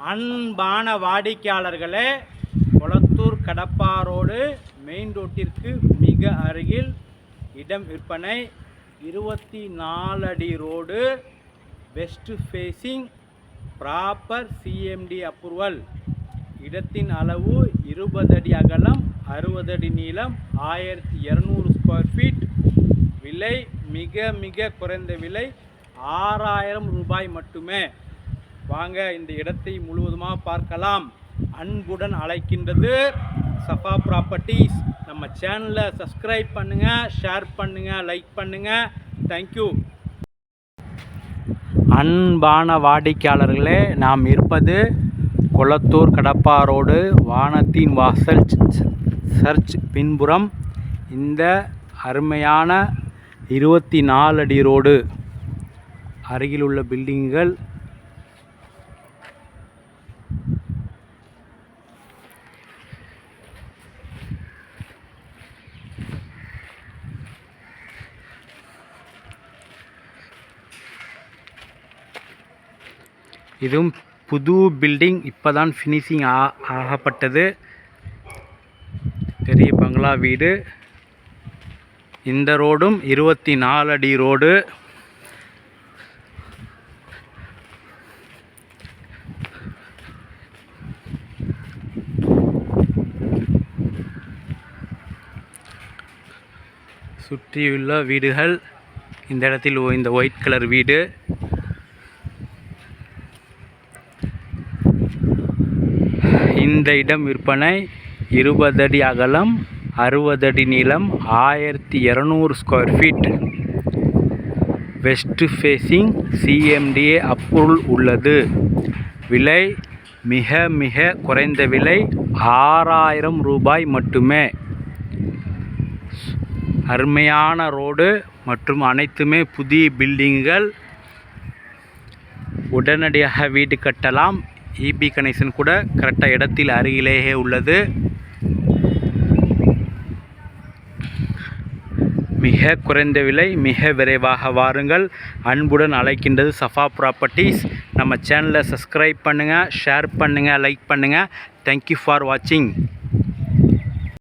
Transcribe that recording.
அன்பான வாடிக்கையாளர்களே கொளத்தூர் கடப்பாரோடு மெயின் ரோட்டிற்கு மிக அருகில் இடம் விற்பனை இருபத்தி நாலு அடி road west facing proper C M D approval இடத்தின் அளவு இருபது அடி அகலம் அறுபது அடி நீளம் ஆயிரத்தி இரநூறு ஸ்கொயர் ஃபீட் விலை மிக மிக குறைந்த விலை ஆறாயிரம் ரூபாய் மட்டுமே. வாங்க இந்த இடத்தை முழுவதுமாக பார்க்கலாம். அன்புடன் அழைக்கின்றது சஃபா ப்ராப்பர்ட்டிஸ் நம்ம சேனலை சப்ஸ்கிரைப் பண்ணுங்கள் ஷேர் பண்ணுங்கள் லைக் பண்ணுங்கள் தேங்க்யூ அன்பான வாடிக்கையாளர்களே நாம் இருப்பது கொளத்தூர் கடப்பா ரோடு வானத்தின் வாசல் சர்ச் பின்புறம். இந்த அருமையான இருபத்தி நாலு அடி ரோடு அருகில் உள்ள இதுவும் புது பில்டிங் இப்போ தான் ஃபினிஷிங் ஆ ஆகப்பட்டது. பெரிய பங்களா வீடு. இந்த ரோடும் இருபத்தி நாலு அடி ரோடு. சுற்றியுள்ள வீடுகள் இந்த இடத்தில் இந்த ஒயிட் கலர் வீடு. இந்த இடம் விற்பனை இருபது அடி அகலம் அறுபது அடி நீளம் ஆயிரத்தி இரநூறு square feet west facing C M D A approval உள்ளது. விலை மிக மிக குறைந்த விலை ஆறாயிரம் ரூபாய் மட்டுமே. அருமையான ரோடு மற்றும் அனைத்துமே புதிய பில்டிங்குகள் உடனடியாக வீடு கட்டலாம். இபி கனெக்ஷன் கூட கரெக்டாக இடத்தில் அருகிலேயே உள்ளது. மிக குறைந்த விலை மிக விரைவாக வாருங்கள். அன்புடன் அழைக்கின்றது சஃபா ப்ராப்பர்ட்டிஸ் நம்ம சேனலை சப்ஸ்கிரைப் பண்ணுங்கள் ஷேர் பண்ணுங்கள் லைக் பண்ணுங்கள் தேங்க்யூ ஃபார் வாட்சிங்